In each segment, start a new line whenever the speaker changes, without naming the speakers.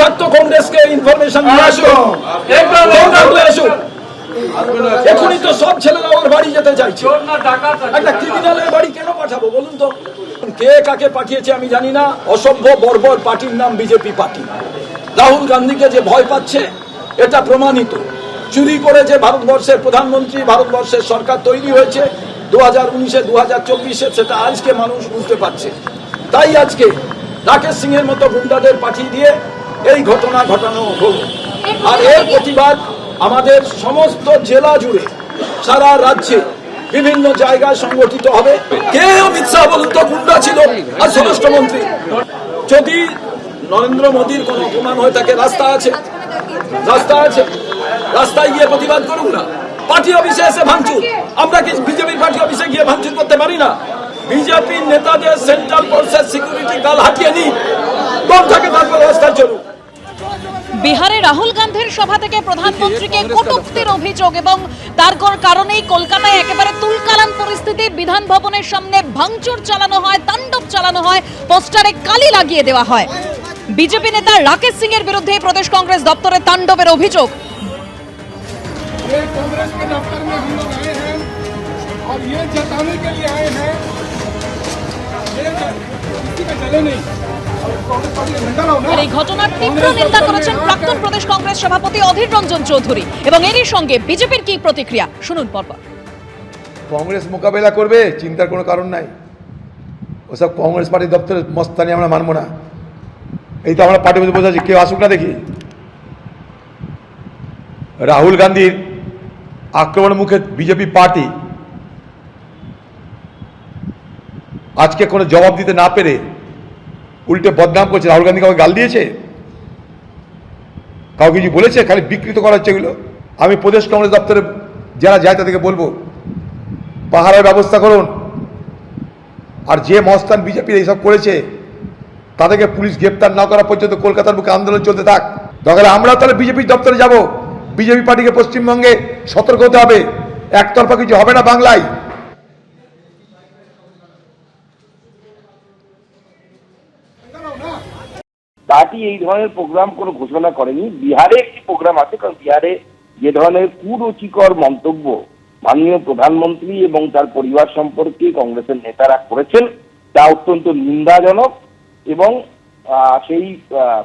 থাকতো কংগ্রেসকে ইনফরমেশন দিয়ে দরকার আসুক এখনই তো সব ছেলেরা ওর বাড়ি যেতে চাইছে। একটা ক্রিমিনালের বাড়ি কেন পাঠাবো বলুন তো? কে কাকে পাঠিয়েছে আমি জানি না। অসভ্য বর্বর পার্টির নাম বিজেপি পার্টি। রাহুল গান্ধীকে যে ভয় পাচ্ছে এটা প্রমাণিত। চুরি করে যে ভারতবর্ষের প্রধানমন্ত্রী ভারতবর্ষের সরকার তৈরি হয়েছে দু হাজার উনিশে দু হাজার চব্বিশে সেটা আজকে মানুষ বুঝতে পারছে। তাই আজকে রাকেশ সিং এর মতো গুন্ডাদের পাঠিয়ে দিয়ে এই ঘটনা ঘটানো হলো আর এর প্রতিবাদ আমাদের সমস্ত জেলা জুড়ে, সারা রাজ্যে বিভিন্ন জায়গায় সংগঠিত হবে। কে অমিত শাহ বলুন তো, গুন্ডা ছিল, আর স্বরাষ্ট্রমন্ত্রী। যদি নরেন্দ্র মোদীর কোনো অপমান হয়ে থাকে রাস্তা আছে। রাস্তা আছে। রাস্তায় গিয়ে প্রতিবাদ করুন না। পার্টি অফিসে এসে ভাঙচুর। আমরা কি বিজেপি পার্টি অফিসে গিয়ে ভাঙচুর করতে পারি না? বিজেপির নেতাদের সেন্ট্রাল ফোর্সের সিকিউরিটি গাল হাঁটিয়ে নিন দম থাকে তারপর রাস্তায় চলুন
বিহারে রাহুল গান্ধীর সভা থেকে প্রধানমন্ত্রীকে কটূক্তির অভিযোগ এবং তার কর- কারণেই কলকাতায় একেবারে তুলকালান পরিস্থিতি বিধান ভবনের সামনে ভাঙচুর চালানো হয় তাণ্ডব চালানো হয় পোস্টারে কালি লাগিয়ে দেওয়া হয় বিজেপি নেতা রাকেশ সিং এর বিরুদ্ধে প্রদেশ কংগ্রেস দপ্তরে তাণ্ডবের অভিযোগ
ये कांग्रेस के दफ्तर में हम लोग आए हैं और ये जताने के लिए आए हैं ये किसी का चले नहीं
এই ঘটনার তীব্র নিন্দা করেছেন প্রাক্তন প্রদেশ কংগ্রেস সভাপতি অধীর রঞ্জন চৌধুরী এবং এরই সঙ্গে বিজেপির কি প্রতিক্রিয়া? শুনুন পরপর।
কংগ্রেস মোকাবেলা করবে, চিন্তার কোনো কারণ নাই। ওসব কংগ্রেস পার্টি দপ্তরের মস্তানি আমরা মানবো না। এই তো আমরা পার্টি কেউ আসুক না দেখি। রাহুল গান্ধীর আক্রমণ মুখে বিজেপি পার্টি আজকে কোনো জবাব দিতে না পেরে উল্টে বদনাম করছে। রাহুল গান্ধী কাউকে গাল দিয়েছে? কাউকে কিছু বলেছে? খালি বিকৃত করা হচ্ছে এগুলো। আমি প্রদেশ কংগ্রেস দপ্তরে যারা যায় তাদেরকে বলব, পাহাড়ের ব্যবস্থা করুন। আর যে মস্তান বিজেপি এইসব করেছে, তাদেরকে পুলিশ গ্রেপ্তার না করা পর্যন্ত কলকাতার বুকে আন্দোলন চলতে থাক। দরকার আমরা তাহলে বিজেপির দপ্তরে যাব। বিজেপি পার্টিকে পশ্চিমবঙ্গে সতর্ক হতে হবে। একতরফা কিছু হবে না বাংলায়।
পার্টি এই ধরনের প্রোগ্রাম কোনো ঘোষণা করেনি বিহারে একটি প্রোগ্রাম আছে কারণ বিহারে যে ধরনের কুরুচিকর মন্তব্য মাননীয় প্রধানমন্ত্রী এবং তার পরিবার সম্পর্কে কংগ্রেসের নেতারা করেছেন তা অত্যন্ত নিন্দাজনক এবং আহ, সেই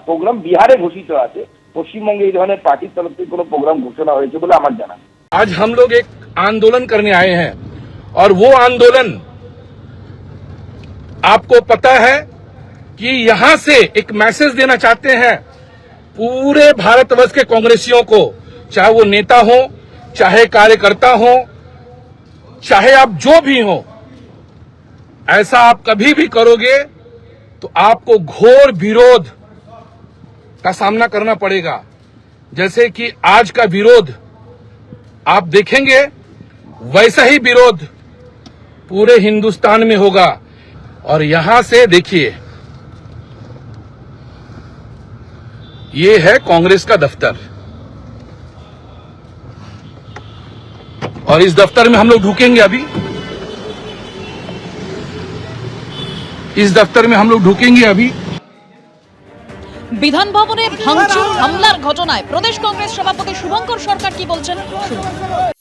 প্রোগ্রাম বিহারে ঘোষিত আছে পশ্চিমবঙ্গে এই ধরনের পার্টির তরফ থেকে কোনো প্রোগ্রাম ঘোষণা হয়েছে বলে আমার জানা নেই।
आज हम लोग एक आंदोलन करने आए हैं और वो आंदोलन आपको पता है कि यहाँ से एक मैसेज देना चाहते हैं पूरे भारतवर्ष के कांग्रेसियों को, चाहे वो नेता हो, चाहे कार्यकर्ता हो, चाहे आप जो भी हो, ऐसा आप कभी भी करोगे तो आपको घोर विरोध का सामना करना पड़ेगा। जैसे कि आज का विरोध, आप देखेंगे, वैसा ही विरोध पूरे हिंदुस्तान में होगा। और यहाँ से देखिए ये है कांग्रेस का दफ्तर और इस दफ्तर में हम लोग ढुकेंगे अभी इस दफ्तर में हम लोग ढुकेंगे अभी
বিধান ভবনে ভাঙচুর হামলার ঘটনায় প্রদেশ কংগ্রেস সভাপতি শুভঙ্কর সরকার কি বলছেন শুনুন